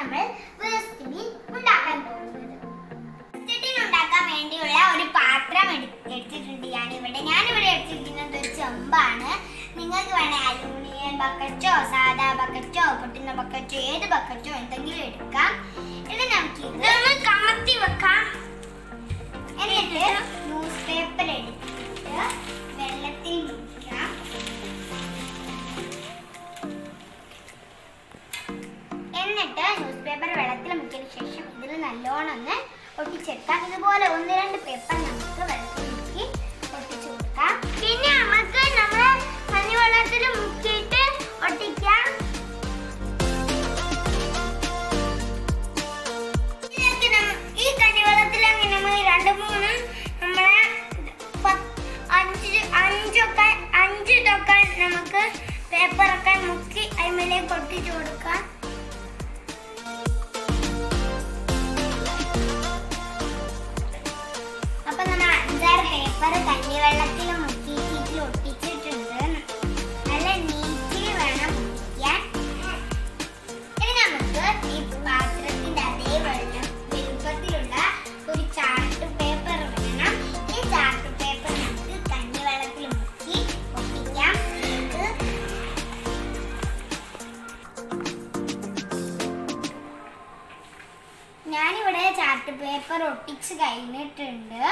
നമ്മൾ വേസ്റ്റ് ഉണ്ടാക്കാൻ പോകുന്നത്. ഉണ്ടാക്കാൻ വേണ്ടിയുള്ള ഒരു പാത്രം എടുത്തിട്ടുണ്ട് ഞാൻ ഇവിടെ. ഞാൻ ഇവിടെ എടുത്തിരിക്കുന്നത് ഒരു ചെമ്പാണ്. നിങ്ങൾക്ക് വേണേൽ അലൂമിനിയം ബക്കറ്റോ സാധാ ബക്കറ്റോ പൊട്ടുന്ന ബക്കറ്റോ ഏത് ബക്കറ്റോ എന്തെങ്കിലും എടുക്കാം. നല്ലോണം ഒന്ന് ഒട്ടിച്ചെടുക്കാം ഇതുപോലെ ഒന്ന് രണ്ട് പേപ്പർ നമുക്ക് വെള്ളത്തിൽ ഒട്ടിച്ചു കൊടുക്കാം. പിന്നെ നമുക്ക് നമ്മൾ കഞ്ഞിവെള്ളത്തിൽ മുക്കിയിട്ട് ഒട്ടിക്കാം. ഈ അഞ്ചൊക്കെ അഞ്ച് തൊക്കെ നമുക്ക് പേപ്പറൊക്കെ മുക്കി അതിമേലേക്ക് ഒട്ടിച്ചു കൊടുക്കാം. പേപ്പർ കഞ്ഞിവെള്ളത്തിൽ മുക്കിയിട്ട് ഒട്ടിച്ചിട്ടുണ്ട്. നല്ല നീറ്റിൽ വേണം ഒട്ടിക്കാൻ ഇനി നമുക്ക് ഈ പാത്രത്തിന്റെ അതേ വെള്ളം വലുപ്പത്തിലുള്ള ഒരു ചാർട്ട് പേപ്പർ വേണം ഈ ചാർട്ട് പേപ്പർ നമുക്ക് കഞ്ഞിവെള്ളത്തിൽ മുക്കി ഒട്ടിക്കാം. ഞാനിവിടെ ചാർട്ട് പേപ്പർ ഒട്ടിച്ച് കഴിഞ്ഞിട്ടുണ്ട്.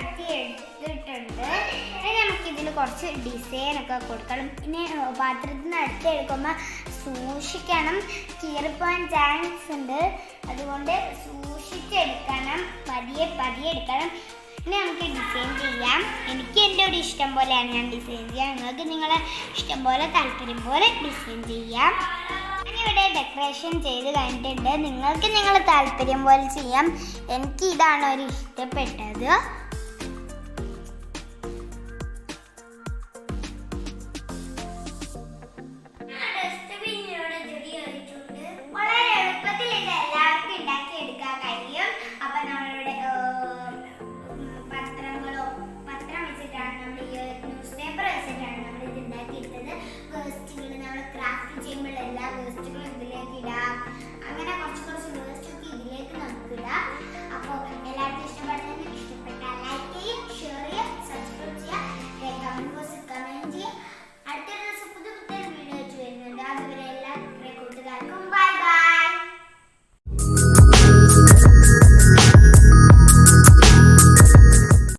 അടുത്തി എടുത്തിട്ടുണ്ട്. ഇനി നമുക്ക് ഇതിൽ കുറച്ച് ഡിസൈൻ ഒക്കെ കൊടുക്കണം. പിന്നെ പാത്രത്തിൽ നിന്ന് അടുത്ത് എടുക്കുമ്പോൾ സൂക്ഷിക്കണം. കീറിപ്പോൻ ചാൻസ് ഉണ്ട്. അതുകൊണ്ട് സൂക്ഷിച്ചെടുക്കണം. പതിയെ പതിയെ എടുക്കണം. ഇനി നമുക്ക് ഡിസൈൻ ചെയ്യാം. എനിക്ക് എന്റെ ഒരു ഇഷ്ടം പോലെയാണ് ഞാൻ ഡിസൈൻ ചെയ്യാം. നിങ്ങൾക്ക് നിങ്ങളെ ഇഷ്ടം പോലെ താല്പര്യം പോലെ ഡിസൈൻ ചെയ്യാം. ഞാനിവിടെ ഡെക്കറേഷൻ ചെയ്ത് കഴിഞ്ഞിട്ടുണ്ട് നിങ്ങൾക്ക് നിങ്ങളെ താല്പര്യം പോലെ ചെയ്യാം. എനിക്ക് ഇതാണ് ഒരു ഇഷ്ടപ്പെട്ടത്.